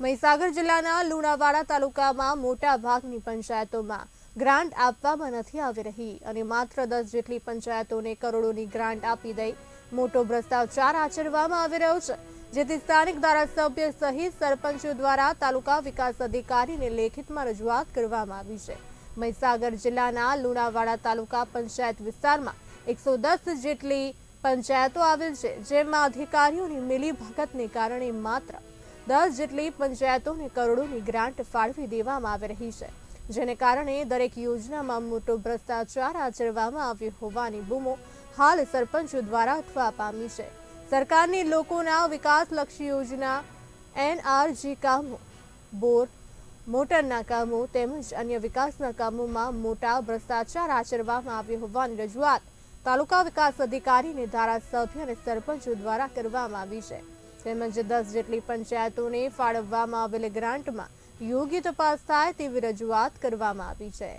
મહીસાગર જિલ્લાના લુણાવાડા તાલુકામાં મોટા ભાગની પંચાયતોમાં ગ્રાન્ટ આપવામાં નથી આવી રહી અને માત્ર દસ જેટલી પંચાયતોને કરોડોની ગ્રાન્ટ આપી દઈ મોટો ભ્રષ્ટાચાર આચરવામાં આવી રહ્યો છે, જેથી સ્થાનિક ધારાસભ્ય સહિત સરપંચો દ્વારા તાલુકા વિકાસ અધિકારીને લેખિતમાં રજૂઆત કરવામાં આવી છે. મહીસાગર જિલ્લાના લુણાવાડા તાલુકા પંચાયત વિસ્તારમાં એકસો દસ જેટલી પંચાયતો આવેલ છે, જેમાં અધિકારીઓની મિલી ભગતને કારણે માત્ર દસ જેટલી પંચાયતોને કરોડોની ગ્રાન્ટ ફાળવી દેવામાં આવી રહી છે, જેને કારણે દરેક યોજનામાં મોટો ભ્રષ્ટાચાર આચરવામાં આવ્યો હોવાની બૂમો હાલ સરપંચો દ્વારા ઉઠવા પામી છે. સરકારની લોકોના વિકાસલક્ષી યોજના, એનઆરજી કામો, બોર, મોટરના કામો તેમજ અન્ય વિકાસના કામોમાં મોટા ભ્રષ્ટાચાર આચરવામાં આવ્યો હોવાની રજૂઆત તાલુકા વિકાસ અધિકારીને ધારાસભ્ય અને સરપંચો દ્વારા કરવામાં આવી છે. તેમજ દસ જેટલી પંચાયતોને ફાળવવામાં આવેલ ગ્રાન્ટમાં યોગ્ય તપાસ થાય તેવી રજૂઆત કરવામાં આવી છે.